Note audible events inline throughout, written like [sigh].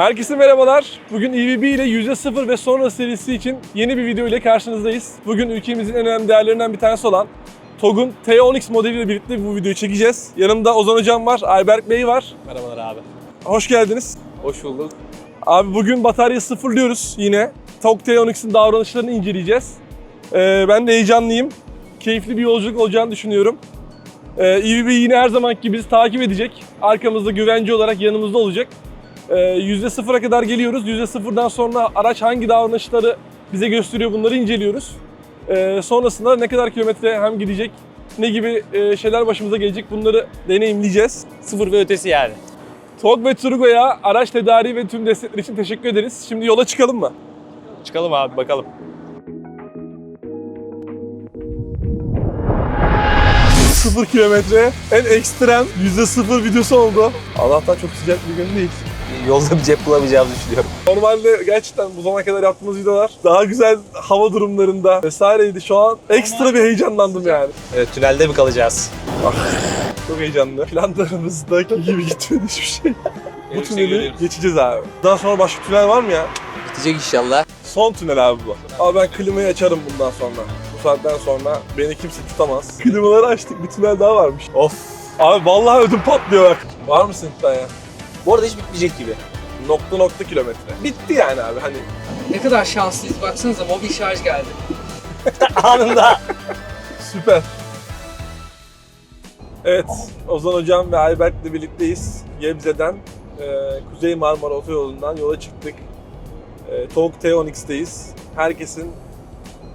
Herkese merhabalar. Bugün EVB ile %0 ve sonra serisi için yeni bir video ile karşınızdayız. Bugün ülkemizin en önemli değerlerinden bir tanesi olan TOG'un T10X modeliyle birlikte bu videoyu çekeceğiz. Yanımda Ozan Hocam var, Ayberk Bey var. Merhabalar abi. Hoş geldiniz. Hoş bulduk. Abi bugün batarya sıfırlıyoruz yine. TOG T10X'in davranışlarını inceleyeceğiz. Ee, ben de heyecanlıyım. Keyifli bir yolculuk olacağını düşünüyorum. Ee, EVB yine her zamanki gibi bizi takip edecek. Arkamızda güvence olarak yanımızda olacak. Ee, %0'a kadar geliyoruz. %0'dan sonra araç hangi davranışları bize gösteriyor bunları inceliyoruz. Ee, sonrasında ne kadar kilometre hem gidecek, ne gibi e, şeyler başımıza gelecek bunları deneyimleyeceğiz. Sıfır ve ötesi yani. TOG ve Turgo'ya araç tedariği ve tüm destekler için teşekkür ederiz. Şimdi yola çıkalım mı? Çıkalım abi bakalım. Sıfır kilometre en ekstrem yüzde sıfır videosu oldu. Allah'tan çok sıcak bir gün değil. Yolda bir cep bulamayacağımızı düşünüyorum. Normalde gerçekten bu zamana kadar yaptığımız videolar daha güzel hava durumlarında vesaireydi. Şu an ekstra bir heyecanlandım yani. Evet tünelde mi kalacağız? Çok heyecanlı. Planlarımızdaki gibi gitmedi hiçbir şey. bu tüneli geçeceğiz abi. Daha sonra başka tünel var mı ya? Bitecek inşallah. Son tünel abi bu. Abi ben klimayı açarım bundan sonra. Bu saatten sonra beni kimse tutamaz. Klimaları açtık bir tünel daha varmış. Of. Abi vallahi ödüm patlıyor bak. Var mısın iddia ya? Bu arada hiç bitmeyecek gibi. Nokta nokta kilometre. Bitti yani abi hani. Ne kadar şanslıyız. Baksanıza mobil şarj geldi. [laughs] Anında. Süper. Evet, Ozan Hocam ve Ayberk'le birlikteyiz. Gebze'den, e, Kuzey Marmara Otoyolu'ndan yola çıktık. E, TOG T10X'teyiz. Herkesin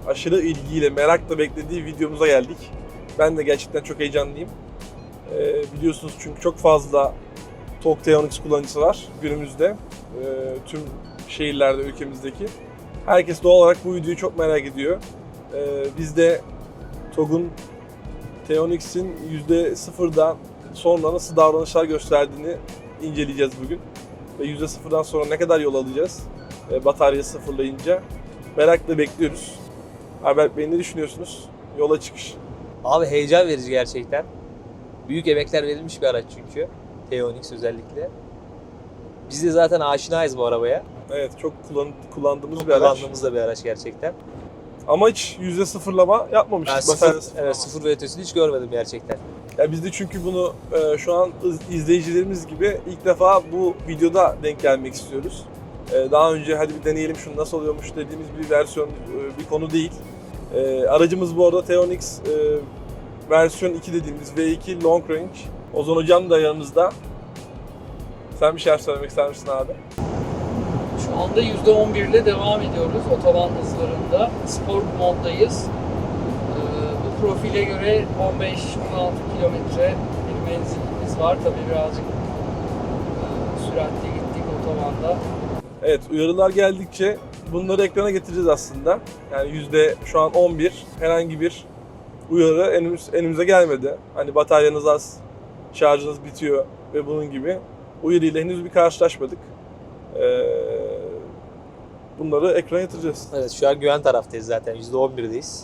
aşırı ilgiyle, merakla beklediği videomuza geldik. Ben de gerçekten çok heyecanlıyım. E, biliyorsunuz çünkü çok fazla TOG T10X kullanıcısı var günümüzde. E, tüm şehirlerde, ülkemizdeki. Herkes doğal olarak bu videoyu çok merak ediyor. E, biz de TOG'un T10X'in %0'dan sonra nasıl davranışlar gösterdiğini inceleyeceğiz bugün. Ve %0'dan sonra ne kadar yol alacağız e, batarya sıfırlayınca merakla bekliyoruz. Albert Bey ne düşünüyorsunuz? Yola çıkış. Abi heyecan verici gerçekten. Büyük emekler verilmiş bir araç çünkü. T10X özellikle. Biz de zaten aşinayız bu arabaya. Evet çok kullan- kullandığımız bir araç. kullandığımız da bir araç gerçekten. Ama hiç %0'lama yapmamıştık. Ben sıfır, sıfırlama. evet, sıfır ve ötesini hiç görmedim gerçekten. Ya biz de çünkü bunu e, şu an iz- izleyicilerimiz gibi ilk defa bu videoda denk gelmek istiyoruz. E, daha önce hadi bir deneyelim şunu nasıl oluyormuş dediğimiz bir versiyon, e, bir konu değil. E, aracımız bu arada T10X e, versiyon 2 dediğimiz V2 Long Range. Ozan Hocam da yanımızda. Sen bir şeyler söylemek ister misin abi? Şu anda %11 ile devam ediyoruz otoban hızlarında. Sport moddayız. Ee, bu profile göre 15-16 kilometre bir menzilimiz var. Tabii birazcık e, süratli gittik otobanda. Evet uyarılar geldikçe bunları ekrana getireceğiz aslında. Yani yüzde şu an 11 herhangi bir uyarı önümüz, önümüze gelmedi. Hani bataryanız az, şarjınız bitiyor ve bunun gibi uyarıyla henüz bir karşılaşmadık. Ee, bunları ekrana getireceğiz. Evet şu an güven taraftayız zaten. %11'deyiz.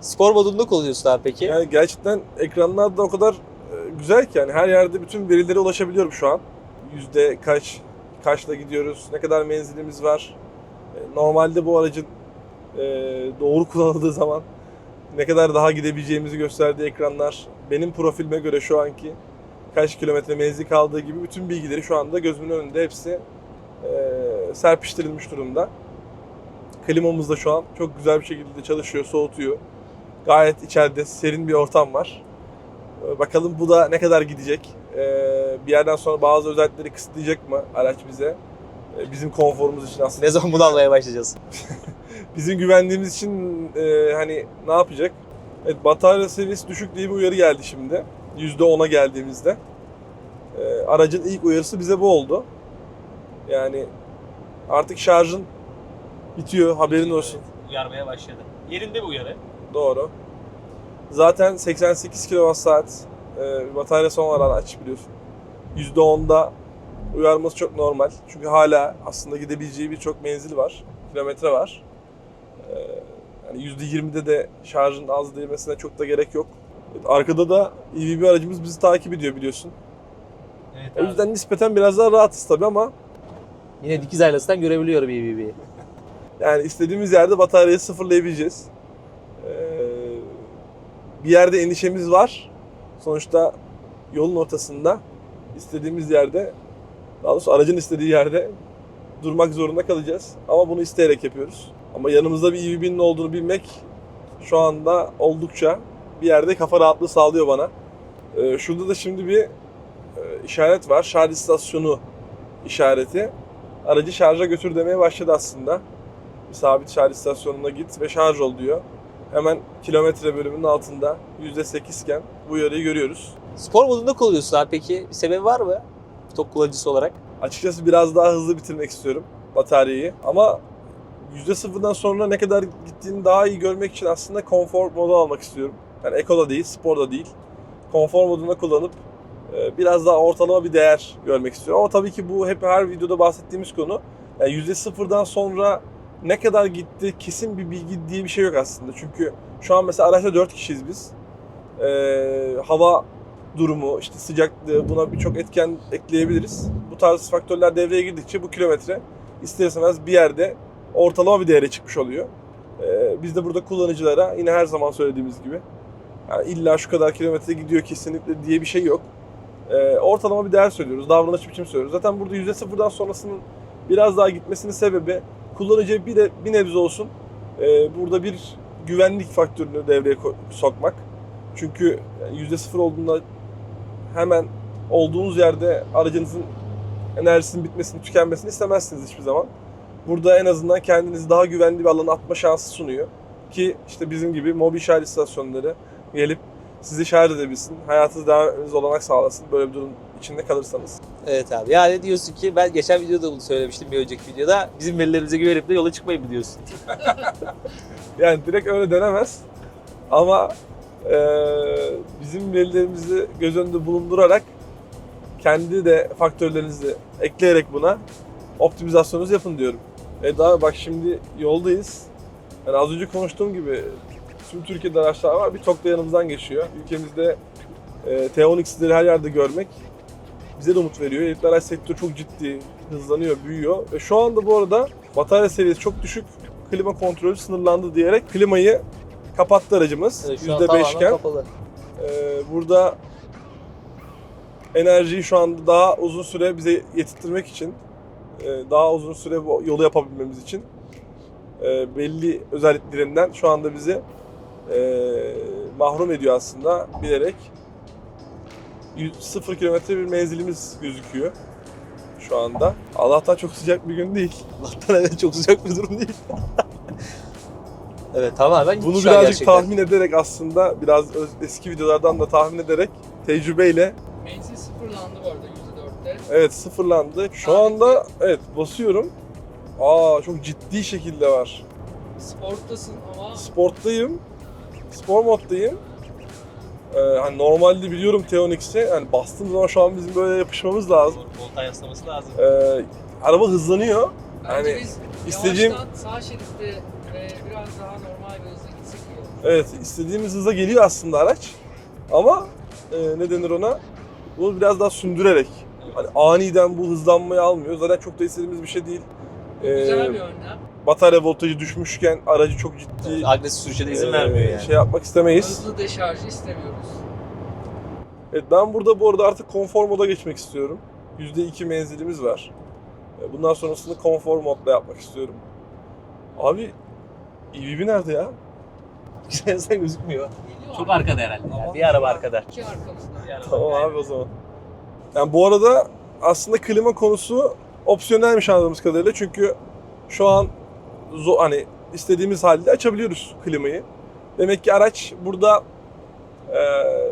Spor modunda kullanıyorsun abi peki. Yani gerçekten ekranlar da o kadar e, güzel ki yani her yerde bütün verilere ulaşabiliyorum şu an. Yüzde kaç, kaçla gidiyoruz, ne kadar menzilimiz var. E, Normalde bu aracın e, doğru kullanıldığı zaman ne kadar daha gidebileceğimizi gösterdiği ekranlar benim profilime göre şu anki kaç kilometre menzil kaldığı gibi bütün bilgileri şu anda gözümün önünde hepsi e, serpiştirilmiş durumda. Klimamız da şu an çok güzel bir şekilde çalışıyor, soğutuyor. Gayet içeride serin bir ortam var. Ee, Bakalım bu da ne kadar gidecek. Ee, Bir yerden sonra bazı özellikleri kısıtlayacak mı araç bize? Ee, Bizim konforumuz için aslında. Ne zaman bunu almaya başlayacağız? [laughs] Bizim güvenliğimiz için e, hani ne yapacak? Evet batarya seviyesi düşük diye bir uyarı geldi şimdi. %10'a geldiğimizde. Ee, Aracın ilk uyarısı bize bu oldu. Yani artık şarjın bitiyor haberin olsun. Uyarmaya başladı. Yerinde bu uyarı. Doğru. Zaten 88 kWh e, bataryası olan araç biliyorsun. %10'da uyarması çok normal. Çünkü hala aslında gidebileceği birçok menzil var. Kilometre var. E, yani %20'de de şarjın az değmesine çok da gerek yok. Arkada da EVB aracımız bizi takip ediyor biliyorsun. Evet O yüzden nispeten biraz daha rahatız tabii ama Yine dikiz aynasından görebiliyorum BBB'yi. Yani istediğimiz yerde bataryayı sıfırlayabileceğiz. Ee, bir yerde endişemiz var. Sonuçta yolun ortasında istediğimiz yerde, daha doğrusu aracın istediği yerde durmak zorunda kalacağız. Ama bunu isteyerek yapıyoruz. Ama yanımızda bir EVB'nin olduğunu bilmek şu anda oldukça bir yerde kafa rahatlığı sağlıyor bana. Ee, şurada da şimdi bir e, işaret var. Şarj istasyonu işareti. Aracı şarja götür demeye başladı aslında bir sabit şarj istasyonuna git ve şarj ol diyor. Hemen kilometre bölümünün altında %8 iken bu uyarıyı görüyoruz. Spor modunda kullanıyorsun abi peki. Bir sebebi var mı? Top kullanıcısı olarak. Açıkçası biraz daha hızlı bitirmek istiyorum bataryayı ama %0'dan sonra ne kadar gittiğini daha iyi görmek için aslında konfor modu almak istiyorum. Yani Eco da değil, spor da değil. Konfor modunda kullanıp e, biraz daha ortalama bir değer görmek istiyorum. Ama tabii ki bu hep her videoda bahsettiğimiz konu. Yani %0'dan sonra ne kadar gitti kesin bir bilgi diye bir şey yok aslında. Çünkü şu an mesela araçta 4 kişiyiz biz. Ee, hava durumu, işte sıcaklığı buna birçok etken ekleyebiliriz. Bu tarz faktörler devreye girdikçe bu kilometre ister istemez bir yerde ortalama bir değere çıkmış oluyor. Ee, biz de burada kullanıcılara yine her zaman söylediğimiz gibi yani illa şu kadar kilometre gidiyor kesinlikle diye bir şey yok. Ee, ortalama bir değer söylüyoruz, davranış biçim söylüyoruz. Zaten burada %0'dan sonrasının biraz daha gitmesinin sebebi kullanıcıya bir, de, bir nebze olsun e, burada bir güvenlik faktörünü devreye sokmak. Çünkü yani %0 olduğunda hemen olduğunuz yerde aracınızın enerjisinin bitmesini, tükenmesini istemezsiniz hiçbir zaman. Burada en azından kendinizi daha güvenli bir alana atma şansı sunuyor. Ki işte bizim gibi mobil şarj istasyonları gelip sizi şarj edebilsin, hayatınızı devam etmenize olanak sağlasın böyle bir durum içinde kalırsanız. Evet abi. Yani diyorsun ki ben geçen videoda bunu söylemiştim bir önceki videoda. Bizim verilerimize güvenip de yola çıkmayın mı diyorsun? [laughs] Yani direkt öyle denemez. Ama eee, bizim verilerimizi göz önünde bulundurarak kendi de faktörlerinizi ekleyerek buna optimizasyonunuzu yapın diyorum. E daha bak şimdi yoldayız. Yani az önce konuştuğum gibi tüm Türkiye'de araçlar var. Bir tok da yanımızdan geçiyor. Ülkemizde e, T10X'leri her yerde görmek bize de umut veriyor. Elektrikli araç sektörü çok ciddi, hızlanıyor, büyüyor. Ve şu anda bu arada batarya seviyesi çok düşük. Klima kontrolü sınırlandı diyerek klimayı kapattı aracımız. Evet, şu an %5 tamamen iken. Ee, burada enerjiyi şu anda daha uzun süre bize yetiştirmek için, e, daha uzun süre bu yolu yapabilmemiz için e, belli özelliklerinden şu anda bizi e, mahrum ediyor aslında bilerek. 0 kilometre bir menzilimiz gözüküyor şu anda. Allah'tan çok sıcak bir gün değil. [laughs] Allah'tan evet çok sıcak bir durum değil. [laughs] evet tamamen Bunu birazcık gerçekten. tahmin ederek aslında biraz eski videolardan da tahmin ederek tecrübeyle Menzil sıfırlandı bu arada %4'te. Evet sıfırlandı. Şu anda evet basıyorum. Aa çok ciddi şekilde var. Sporttasın ama Sporttayım. Spor moddayım. Ee, hani normalde biliyorum T10X'i. Yani bastığım zaman şu an bizim böyle yapışmamız lazım. Voltaj yaslaması lazım. Ee, araba hızlanıyor. bence Yani biz istediğim- yavaştan sağ şeritte ve biraz daha normal bir hızla gitsek iyi olur. Evet istediğimiz hıza geliyor aslında araç. Ama e, ne denir ona? Bunu biraz daha sündürerek. Hani aniden bu hızlanmayı almıyor. Zaten çok da istediğimiz bir şey değil. Ee, Güzel bir önlem. batarya voltajı düşmüşken aracı çok ciddi Agresif sürüşe de izin Ee, vermiyor yani. Şey yapmak istemeyiz. Hızlı deşarjı istemiyoruz. Evet ben burada bu arada artık konfor moda geçmek istiyorum. %2 menzilimiz var. Ee, Bundan sonrasını konfor modla yapmak istiyorum. Abi EVB nerede ya? [laughs] Sen gözükmüyor. Geliyor Çok abi. arkada herhalde. Yani. Bir araba arkada. İki arkamızda. Bir araba Tamam abi o zaman. Yani bu arada aslında klima konusu opsiyonelmiş anladığımız kadarıyla. Çünkü şu an hani istediğimiz halde açabiliyoruz klimayı. Demek ki araç burada e,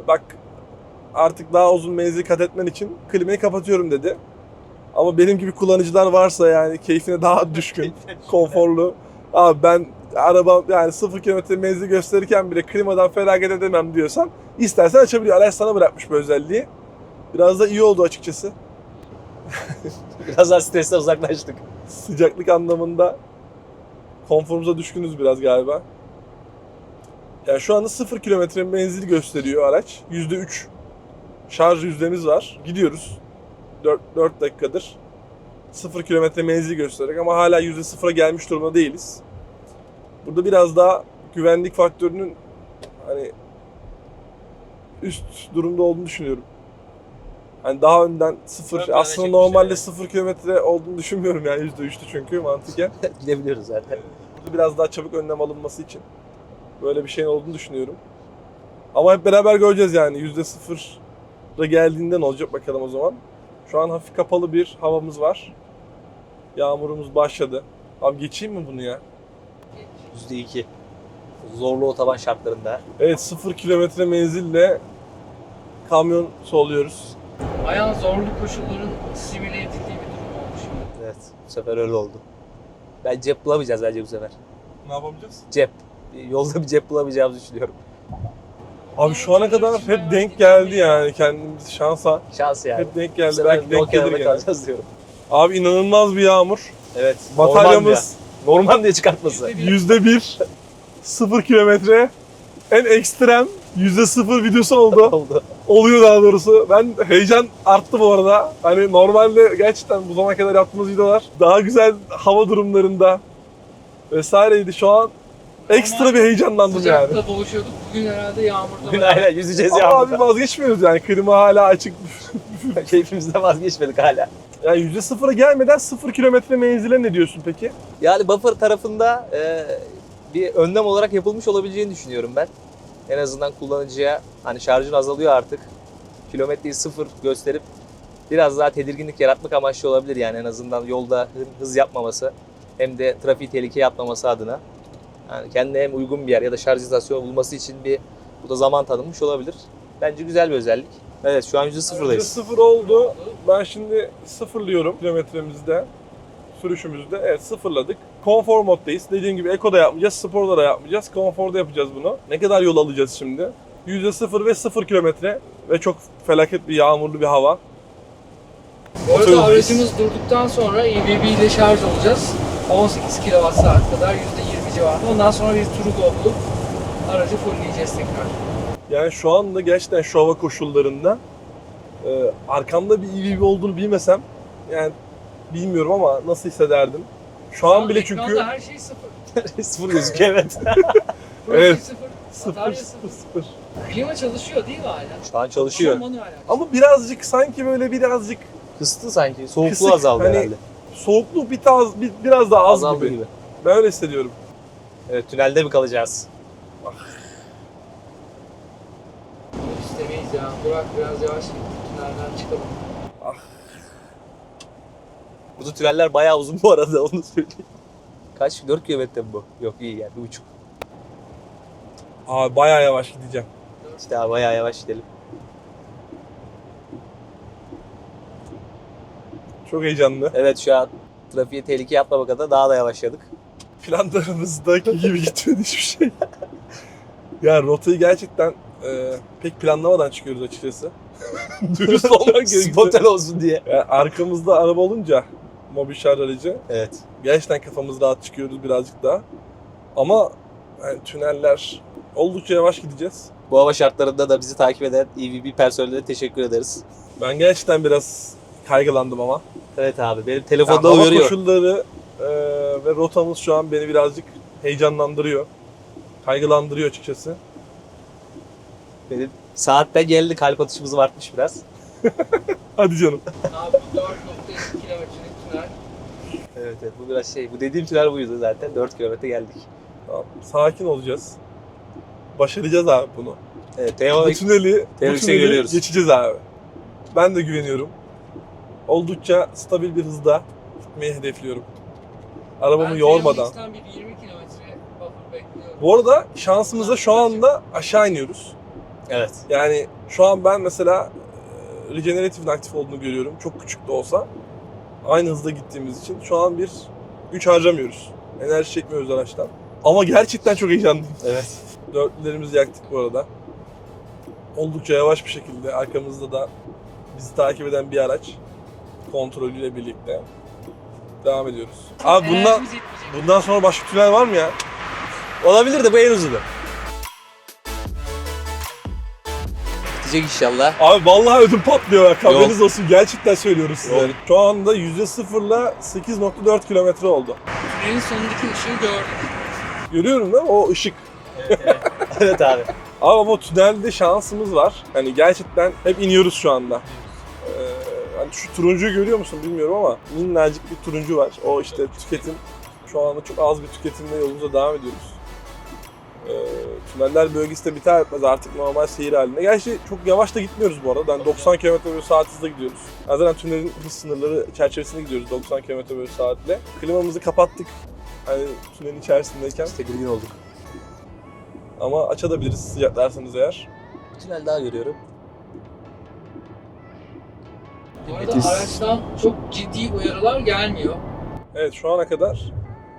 bak artık daha uzun menzil kat etmen için klimayı kapatıyorum dedi. Ama benim gibi kullanıcılar varsa yani keyfine daha [laughs] düşkün, konforlu. Abi ben araba yani 0 kilometre menzil gösterirken bile klimadan feragat edemem diyorsan istersen açabiliyor. Araç sana bırakmış bu özelliği. Biraz da iyi oldu açıkçası. [laughs] Biraz daha stresten uzaklaştık. Sıcaklık anlamında konforumuza düşkünüz biraz galiba. Yani şu anda 0 kilometre menzil gösteriyor araç. %3 şarj yüzdemiz var. Gidiyoruz. 4, 4 dakikadır. 0 kilometre menzil göstererek ama hala %0'a gelmiş durumda değiliz. Burada biraz daha güvenlik faktörünün hani üst durumda olduğunu düşünüyorum. Hani daha önden sıfır, Ön aslında normalde yani. sıfır kilometre olduğunu düşünmüyorum yani yüzde üçtü çünkü mantıken. [laughs] Gidebiliyoruz zaten. Burada biraz daha çabuk önlem alınması için böyle bir şeyin olduğunu düşünüyorum. Ama hep beraber göreceğiz yani yüzde sıfıra geldiğinde ne olacak bakalım o zaman. Şu an hafif kapalı bir havamız var. Yağmurumuz başladı. Abi geçeyim mi bunu ya? %2. Zorlu otoban şartlarında. Evet sıfır kilometre menzille kamyon soluyoruz. Bayağı zorlu koşulların simüle edildiği bir durum şimdi. Evet. Bu sefer öyle oldu. Ben cep bulamayacağız bence bu sefer. Ne yapabileceğiz? Cep. Yolda bir cep bulamayacağımızı düşünüyorum. Abi şu ana kadar hep denk geldi yani kendimiz şansa. Şans yani. Hep denk Bu geldi. sefer Belki yol denk gelir kenarında gene. kalacağız diyorum. Abi inanılmaz bir yağmur. Evet. Normal diye çıkartması. Yüzde bir. yüzde bir. Sıfır kilometre. En ekstrem yüzde sıfır videosu oldu. oldu. Oluyor daha doğrusu. Ben heyecan arttı bu arada. Hani normalde gerçekten bu zamana kadar yaptığımız videolar daha güzel hava durumlarında vesaireydi. Şu an ekstra bir heyecanlandım yani. Sıcakta boğuşuyorduk. Bugün herhalde yağmurda. Bugün aynen yüzeceğiz Ama abi vazgeçmiyoruz yani. Klima hala açık. [laughs] Keyfimizden vazgeçmedik hala. Yani yüzde sıfıra gelmeden sıfır kilometre menzile ne diyorsun peki? Yani buffer tarafında e, bir önlem olarak yapılmış olabileceğini düşünüyorum ben. En azından kullanıcıya hani şarjın azalıyor artık. Kilometreyi sıfır gösterip biraz daha tedirginlik yaratmak amaçlı olabilir yani en azından yolda hı- hız yapmaması hem de trafiği tehlikeye atmaması adına. Yani kendine hem uygun bir yer ya da şarj istasyonu bulması için bir bu da zaman tanınmış olabilir. Bence güzel bir özellik. Evet şu an Yüzde 0'dayız. sıfır oldu. Ben şimdi sıfırlıyorum kilometremizde, sürüşümüzde. Evet sıfırladık. Konfor moddayız. Dediğim gibi Eco'da yapmayacağız, Spor'da da yapmayacağız. Konforda yapacağız bunu. Ne kadar yol alacağız şimdi? Yüzde sıfır ve sıfır kilometre ve çok felaket bir yağmurlu bir hava. Bu arada aracımız durduktan sonra EVB ile şarj olacağız. 18 kWh kadar %20 civarında. Ondan sonra bir turu bulup aracı fullleyeceğiz tekrar. Yani şu anda gerçekten şu hava koşullarında e, arkamda bir EVB olduğunu bilmesem yani bilmiyorum ama nasıl hissederdim. Şu an bile çünkü her şey sıfır. [laughs] sıfır gözüküyor evet. Proje [laughs] Evet. sıfır. sıfır sıfır sıfır. sıfır. Klima çalışıyor değil mi hala? Şu an çalışıyor. Ama birazcık sanki böyle birazcık Kıstı sanki. Soğukluğu Kısık, azaldı hani herhalde. soğukluk bir taz, bir, biraz daha az Azaldı gibi. Ben öyle hissediyorum. Evet tünelde mi kalacağız? İstemeyiz ya. Burak biraz yavaş git. Tünelden çıkalım. Bu tüneller bayağı uzun bu arada onu söyleyeyim. Kaç? 4 kilometre mi bu? Yok iyi yani bir buçuk. Abi bayağı yavaş gideceğim. İşte abi bayağı yavaş gidelim. Çok heyecanlı. Evet şu an trafiğe tehlike atmamak adına daha da yavaşladık. Planlarımızdaki gibi gitmedi hiçbir şey. [laughs] ya rotayı gerçekten e, pek planlamadan çıkıyoruz açıkçası. [laughs] Dürüst olmak gerekirse. Spontan olsun diye. Yani arkamızda araba olunca mobil şarj aracı Evet. gerçekten kafamız rahat çıkıyoruz birazcık daha. Ama yani tüneller oldukça yavaş gideceğiz. Bu hava şartlarında da bizi takip eden EVB personeline teşekkür ederiz. Ben gerçekten biraz kaygılandım ama. Evet abi benim Yani telefonda hava uyarıyor. koşulları e, ve rotamız şu an beni birazcık heyecanlandırıyor. Kaygılandırıyor açıkçası. Benim saatten geldi kalp atışımız artmış biraz. [laughs] Hadi canım. Abi bu 4.2 kilometrelik tünel. Evet evet bu biraz şey. Bu dediğim tünel buydu zaten. 4 kilometre geldik. Tamam, sakin olacağız. Başaracağız abi bunu. Evet Bu Teo tüneli, bu tüneli görüyoruz. geçeceğiz abi. Ben de güveniyorum. Oldukça stabil bir hızda gitmeyi hedefliyorum. Arabamı Ben yormadan. Bir 20 kilometre buffer bekliyorum. Bu arada şansımıza şu anda aşağı iniyoruz. Evet. Yani şu an ben mesela e, regeneratifin aktif olduğunu görüyorum. Çok küçük de olsa. Aynı hızda gittiğimiz için şu an bir güç harcamıyoruz. Enerji çekmiyoruz araçtan. Ama gerçekten çok heyecanlıyım. Evet. Dörtlülerimizi yaktık bu arada. Oldukça yavaş bir şekilde arkamızda da bizi takip eden bir araç kontrolüyle birlikte devam ediyoruz. Abi bundan bundan sonra başka tünel var mı ya? Olabilir de bu en uzunu. Gidecek inşallah. Abi vallahi ödüm patlıyor ya. Haberiniz olsun. Gerçekten söylüyoruz size. Yok. Şu anda %0'la 8.4 kilometre oldu. Tünelin sonundaki ışığı gördük. Görüyorum değil mi? O ışık. evet [laughs] abi. Abi ama tünelde şansımız var. Hani gerçekten hep iniyoruz şu anda. Ee, hani şu turuncuyu görüyor musun bilmiyorum ama minnacık bir turuncu var. O işte tüketim. Şu anda çok az bir tüketimle yolumuza devam ediyoruz. Ee, tüneller bölgesi de biter etmez artık normal seyir halinde. Gerçi çok yavaş da gitmiyoruz bu arada. Yani 90 km bölü saat hızla gidiyoruz. Yani zaten tünelin hız sınırları çerçevesinde gidiyoruz 90 km bölü saatle. Klimamızı kapattık. Hani tünelin içerisindeyken. İşte olduk. Ama açabiliriz sıcaklarsanız eğer. Bir tünel daha görüyorum. Bu arada araçtan çok ciddi uyarılar gelmiyor. Evet şu ana kadar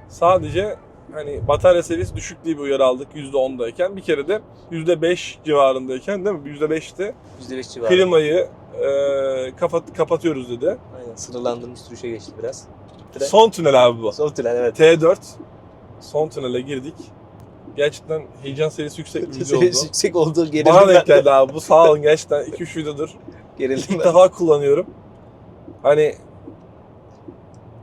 sadece hani batarya seviyesi düşük diye bir uyarı aldık %10'dayken. Bir kere de %5 civarındayken değil mi? %5'te %5 civarı. klimayı e, kapat, kapatıyoruz dedi. Aynen sınırlandırmış sürüşe geçti biraz. Tünel. Son tünel abi bu. Son tünel evet. T4 son tünele girdik. Gerçekten heyecan seviyesi yüksek bir video [laughs] oldu. Yüksek olduğu gerildim Bana denk geldi abi. Bu sağ olun gerçekten 2-3 videodur. [laughs] Gerildim İlk ben. defa kullanıyorum. Hani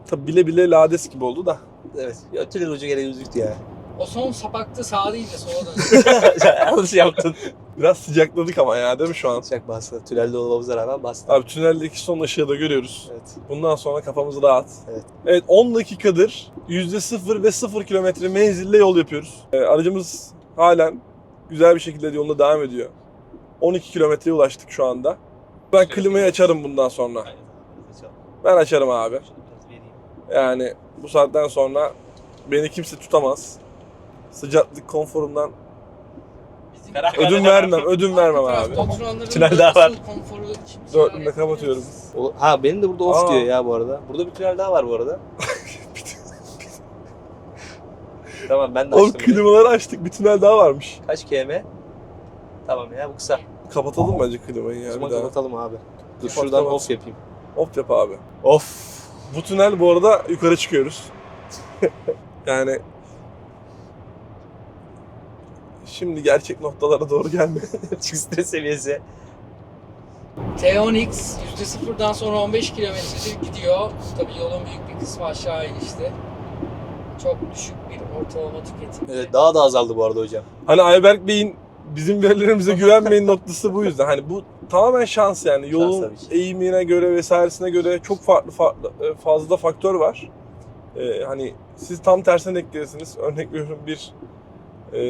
tabi bile bile lades gibi oldu da. Evet. Ya, tünel ucu gene gözüktü ya. O son sapakta sağ değil de sola dönüyor. [laughs] Yanlış yaptın. Biraz sıcakladık ama ya değil mi şu an? Sıcak bastı. Tünelde olmamıza rağmen bastı. Abi tüneldeki son ışığı da görüyoruz. Evet. Bundan sonra kafamız rahat. Evet. Evet 10 dakikadır %0 ve 0 kilometre menzille yol yapıyoruz. Ee, aracımız halen güzel bir şekilde yoluna devam ediyor. 12 kilometreye ulaştık şu anda. Ben klimayı açarım bundan sonra. Ben açarım abi. Yani bu saatten sonra beni kimse tutamaz. Sıcaklık konforumdan ödün vermem, ödün vermem abi. Tünel da daha var. Dörtlüğünde işaret kapatıyorum. O- Ha benim de burada off Aa. diyor ya bu arada. Burada bir tünel daha var bu arada. [laughs] tamam ben de Oğlum açtım. bile. klimaları açtık. Bir tünel daha varmış. Kaç km? Tamam ya bu kısa. Kapatalım bence klimayı O ya zaman bir daha. kapatalım abi. Dur Kapat, şuradan kapat. off yapayım. Hop yap abi. Of. Bu tünel bu arada yukarı çıkıyoruz. [laughs] yani şimdi gerçek noktalara doğru gelme. [laughs] Stres seviyesi. T10X %0'dan sonra 15 kilometredir gidiyor. Tabii yolun büyük bir kısmı aşağı inişte. Çok düşük bir ortalama tüketim. Evet daha da azaldı bu arada hocam. Hani Ayberk Bey'in bizim verilerimize güvenmeyin noktası bu yüzden. Hani bu tamamen şans yani. Yolun ki. eğimine göre vesairesine göre çok farklı farklı e, fazla faktör var. Ee, hani siz tam tersine denk gelirsiniz. Örnek veriyorum bir e,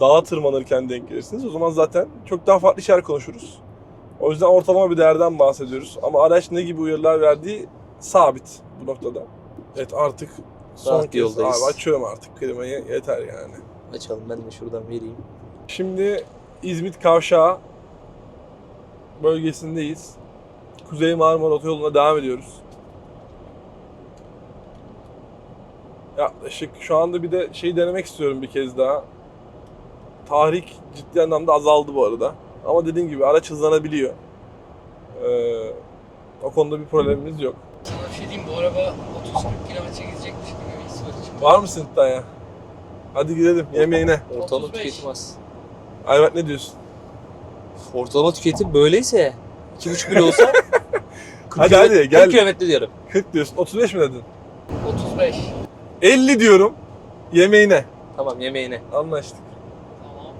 dağa tırmanırken denk gelirsiniz. O zaman zaten çok daha farklı şeyler konuşuruz. O yüzden ortalama bir değerden bahsediyoruz. Ama araç ne gibi uyarılar verdiği sabit bu noktada. Evet artık son Rahat kez yoldayız. abi açıyorum artık klimayı yeter yani. Açalım ben de şuradan vereyim. Şimdi İzmit Kavşağı bölgesindeyiz. Kuzey Marmara Otoyolu'na devam ediyoruz. Yaklaşık şu anda bir de şey denemek istiyorum bir kez daha. Tahrik ciddi anlamda azaldı bu arada. Ama dediğim gibi araç hızlanabiliyor. Ee, o konuda bir problemimiz yok. Sana bir şey diyeyim bu araba 30-40 kilometre gidecekmiş gibi bir his var içimde. Var mısın iddiaya? Hadi gidelim yemeğine. Ortalama 35. tüketim Ayberk ne diyorsun? Ortalama tüketim böyleyse 2,5 bile olsa 40 [laughs] Hadi hadi, gel. 40 kilometre diyorum. 40 diyorsun. 35 mi dedin? 35. 50 diyorum. Yemeğine. Tamam yemeğine. Anlaştık. Tamam.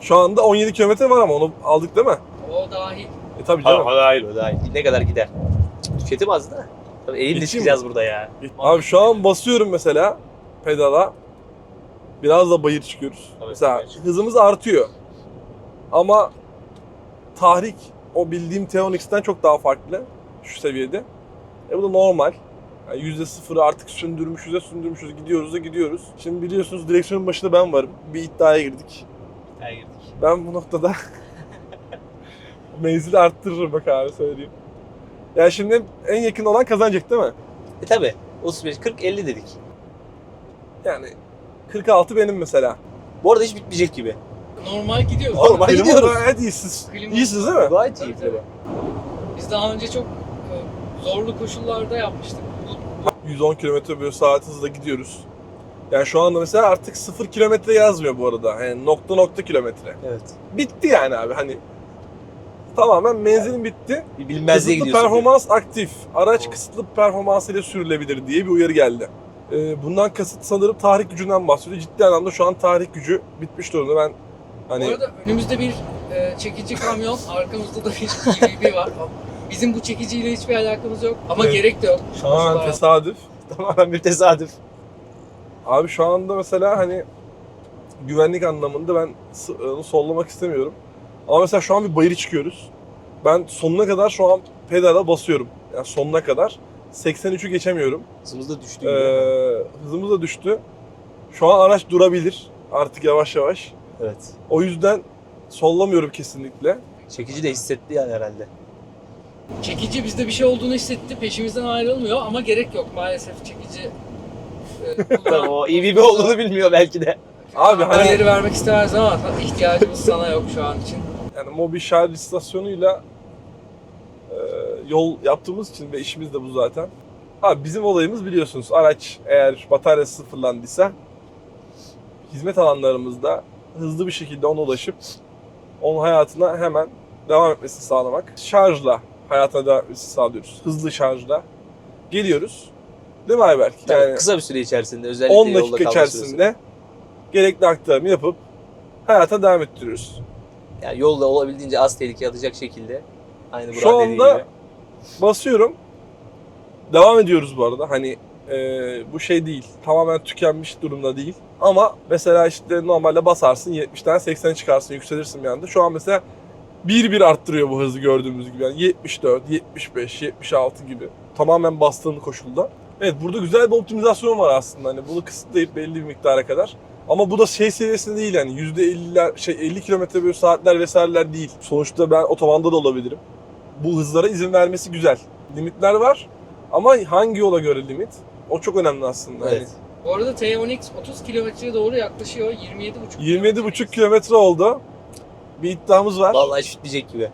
Şu anda 17 kilometre var ama onu aldık değil mi? O dahil. E tabii canım. o dahil o dahil. Ne kadar gider? Tüketim az da. Tabii eğimle Geçeyim çıkacağız burada ya. Abi şu an basıyorum mesela pedala. Biraz da bayır çıkıyoruz. Evet, mesela çıkıyoruz. hızımız artıyor. Ama tahrik o bildiğim T10X'ten çok daha farklı şu seviyede. E bu da normal. Yani %0'ı artık sündürmüşüz de sündürmüşüz. Gidiyoruz da gidiyoruz. Şimdi biliyorsunuz direksiyonun başında ben varım. Bir iddiaya girdik. Ben bu noktada [laughs] menzili arttırırım bak abi söyleyeyim. Ya şimdi en yakın olan kazanacak değil mi? E tabi 35, 40, 50 dedik. Yani 46 benim mesela. Bu arada hiç bitmeyecek gibi. Normal gidiyoruz. Normal Klima gidiyoruz. Gayet iyisiniz. Klima- İyisiniz değil mi? Gayet iyi tabii. klima. Biz daha önce çok e, zorlu koşullarda yapmıştık. Bu 110 km bölü saat hızla gidiyoruz. Yani şu anda mesela artık 0 kilometre yazmıyor bu arada. Yani nokta nokta kilometre. Evet. Bitti yani abi hani Tamamen menzilin bitti. Bir bilinmezliğe Kısıtlı gidiyorsun. performans aktif. Araç kısıtlı performans ile sürülebilir diye bir uyarı geldi. Ee, bundan kasıt sanırım tahrik gücünden bahsediyor. Ciddi anlamda şu an tahrik gücü bitmiş durumda. Ben hani Bu arada önümüzde bir e, çekici kamyon, [laughs] arkamızda da bir EVB var. Bizim bu çekiciyle hiçbir alakamız yok ama Evet. gerek de yok. tamamen Şu an- tesadüf. [laughs] Tamamen bir tesadüf. Abi şu anda mesela hani güvenlik anlamında ben s- onu sollamak istemiyorum. Ama mesela şu an bir bayırı çıkıyoruz. Ben sonuna kadar şu an pedala basıyorum. Yani sonuna kadar. 83'ü geçemiyorum. Hızımız da düştü. Ee, hızımız da düştü. Şu an araç durabilir. Artık yavaş yavaş. Evet. O yüzden sollamıyorum kesinlikle. Çekici de hissetti yani herhalde. Çekici bizde bir şey olduğunu hissetti, peşimizden ayrılmıyor ama gerek yok maalesef çekici. E, Tabii [laughs] o EVB olduğunu bilmiyor belki de. Abi hani Haberleri vermek istemez ama ihtiyacımız sana yok şu an için. yani mobil şarj istasyonuyla yol yaptığımız için ve işimiz de bu zaten. Abi bizim olayımız biliyorsunuz araç eğer bataryası sıfırlandıysa hizmet alanlarımızda hızlı bir şekilde ona ulaşıp onun hayatına hemen devam etmesini sağlamak. Şarjla hayatına devam etmesini sağlıyoruz. Hızlı şarjla. Geliyoruz. Değil mi Ayberk? Tabii Yani kısa bir süre içerisinde özellikle 10 yolda dakika kalma içerisinde gerekli aktarımı yapıp hayata devam ettiriyoruz. Yani yolda olabildiğince az tehlike atacak şekilde. Aynı Şu dediği anda- gibi. basıyorum. Devam ediyoruz bu arada. Hani e, bu şey değil. Tamamen tükenmiş durumda değil. Ama mesela işte normalde basarsın 70'ten 80'e çıkarsın yükselirsin bir anda. Şu an mesela bir bir arttırıyor bu hızı gördüğümüz gibi. Yani 74, 75, 76 gibi. Tamamen bastığın koşulda. Evet burada güzel bir optimizasyon var aslında. Hani bunu kısıtlayıp belli bir miktara kadar. Ama bu da şey seviyesinde değil yani %50'ler şey 50 kilometre bölü saatler vesaireler değil. Sonuçta ben otobanda da olabilirim. Bu hızlara izin vermesi güzel. Limitler var ama hangi yola göre limit? O çok önemli aslında. Evet. Bu arada T10X 30 kilometreye doğru yaklaşıyor. 27,5 Yani 27,5 kilometre oldu. Bir iddiamız var. Vallahi şütleyecek gibi.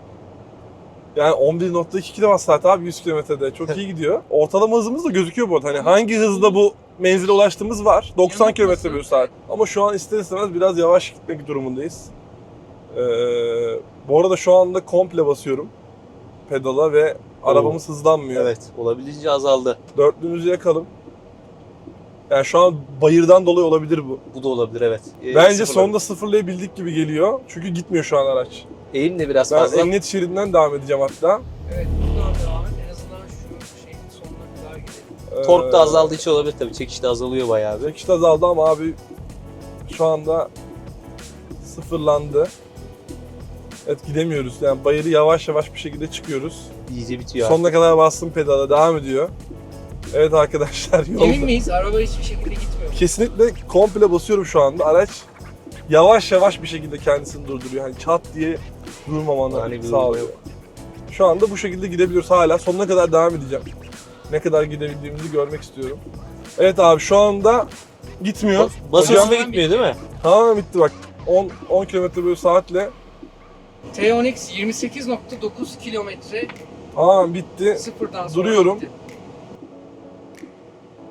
Yani 11.2 kWh abi 100 kilometrede. Çok iyi gidiyor. Ortalama hızımız da gözüküyor bu arada. Hani hangi hızda bu menzile ulaştığımız var. 90 Yanıltmasın. kilometre bölü saat. Ama şu an ister istemez biraz yavaş gitmek durumundayız. Ee, bu arada şu anda komple basıyorum pedala ve arabamız hızlanmıyor. Evet. Olabildiğince azaldı. Dörtlüğümüzü yakalım. Yani şu an bayırdan dolayı olabilir bu. Bu da olabilir evet. Ee, Bence sıfırladık. sonunda sıfırlayabildik gibi geliyor. Çünkü gitmiyor şu an araç. Eğim de biraz Ben fazla. emniyet şeridinden devam edeceğim hatta. Evet buradan devam et. En azından şu şeyin sonuna kadar gidelim. Ee, Tork da azaldığı için olabilir tabii. Çekiş de azalıyor bayağı bir. Çekiş de azaldı ama abi şu anda sıfırlandı. Evet gidemiyoruz. Yani bayırı yavaş yavaş bir şekilde çıkıyoruz. İyice bitiyor. Sonuna kadar bastım pedala devam ediyor. Evet arkadaşlar [laughs] Emin yolda. miyiz? Araba hiçbir şekilde gitmiyor. Kesinlikle komple basıyorum şu anda. Araç yavaş yavaş bir şekilde kendisini durduruyor. Hani çat diye durmamanı Yani sağlıyor. Şu anda bu şekilde gidebiliyoruz hala. Sonuna kadar devam edeceğim. Ne kadar gidebildiğimizi görmek istiyorum. Evet abi şu anda gitmiyor. Bas- Basıyorsun ve gitmiyor değil mi? Tamamen bitti bak. 10 10 km bölü saatle T10X 28.9 kilometre tamamen bitti. sıfırdan sonra Duruyorum. gitti.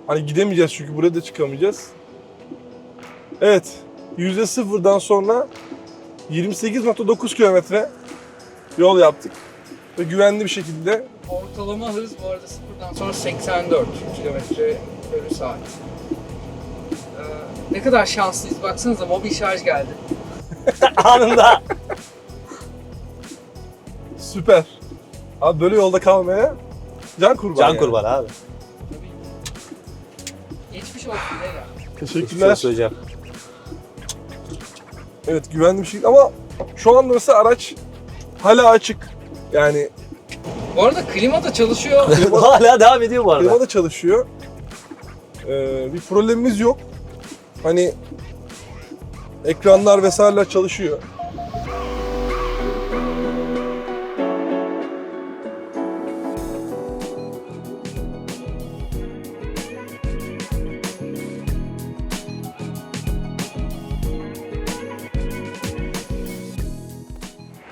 Hani gidemeyeceğiz çünkü buraya da çıkamayacağız. Evet. Yüzde sıfırdan sonra 28.9 kilometre yol yaptık. Ve güvenli bir şekilde Ortalama hız bu arada sıfırdan sonra 84 kilometre bölü saat. Ee, ne kadar şanslıyız. Baksanıza mobil şarj geldi. [laughs] Anında. Süper. Abi böyle yolda kalmaya can kurban. Can yani. kurban abi. Geçmiş olsun beyler. Teşekkürler. Hocam. Evet güvenli bir şekilde ama şu anda mesela araç hala açık. Yani Bu arada klima da çalışıyor. [laughs] Hala devam ediyor bu arada. klima da çalışıyor. Ee, bir problemimiz yok. Hani ekranlar vesaireler çalışıyor.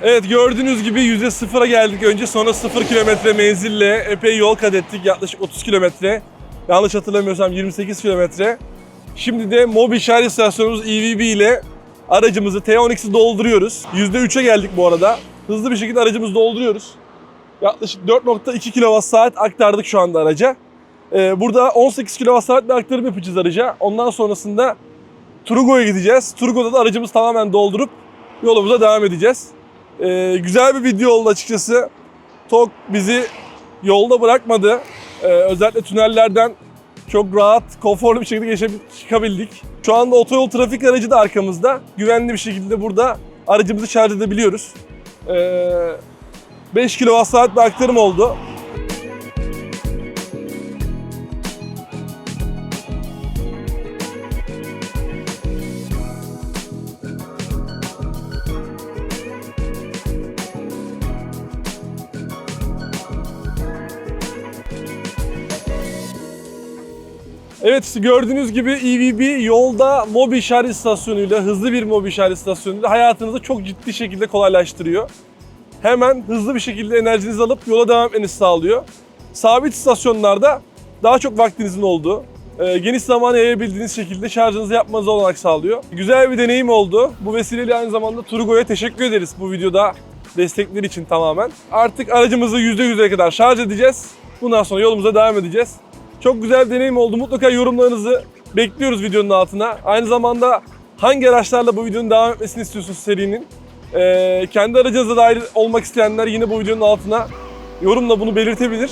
Evet gördüğünüz gibi yüzde sıfıra geldik önce sonra sıfır kilometre menzille epey yol kat ettik yaklaşık 30 kilometre. Yanlış hatırlamıyorsam 28 kilometre. Şimdi de mobil şarj istasyonumuz EVB ile aracımızı T12'si dolduruyoruz. %3'e geldik bu arada. hızlı bir şekilde aracımızı dolduruyoruz. Yaklaşık 4.2 kWh aktardık şu anda araca. Ee, burada 18 kWh bir aktarım yapacağız araca. Ondan sonrasında Turgo'ya gideceğiz. Turgo'da da aracımızı tamamen doldurup yolumuza devam edeceğiz. Ee, güzel bir video oldu açıkçası. TOG bizi yolda bırakmadı. Ee, özellikle tünellerden çok rahat, konforlu bir şekilde geçebil- çıkabildik. Şu anda otoyol trafik aracı da arkamızda. Güvenli bir şekilde burada aracımızı şarj edebiliyoruz. Ee, 5 kWh bir aktarım oldu. Evet işte gördüğünüz gibi EVB yolda mobil şarj istasyonuyla, hızlı bir mobil şarj istasyonuyla hayatınızı çok ciddi şekilde kolaylaştırıyor. Hemen hızlı bir şekilde enerjinizi alıp yola devam etmenizi sağlıyor. Sabit istasyonlarda daha çok vaktinizin olduğu, e, geniş zamana yayabildiğiniz şekilde şarjınızı yapmanıza olanak sağlıyor. Güzel bir deneyim oldu. Bu vesileyle aynı zamanda Turgo'ya teşekkür ederiz bu videoda destekleri için tamamen. Artık aracımızı %100'e kadar şarj edeceğiz. Bundan sonra yolumuza devam edeceğiz. Çok güzel bir deneyim oldu. Mutlaka yorumlarınızı bekliyoruz videonun altına. Aynı zamanda hangi araçlarla bu videonun devam etmesini istiyorsunuz serinin? Ee, kendi aracınıza dair olmak isteyenler yine bu videonun altına yorumla bunu belirtebilir.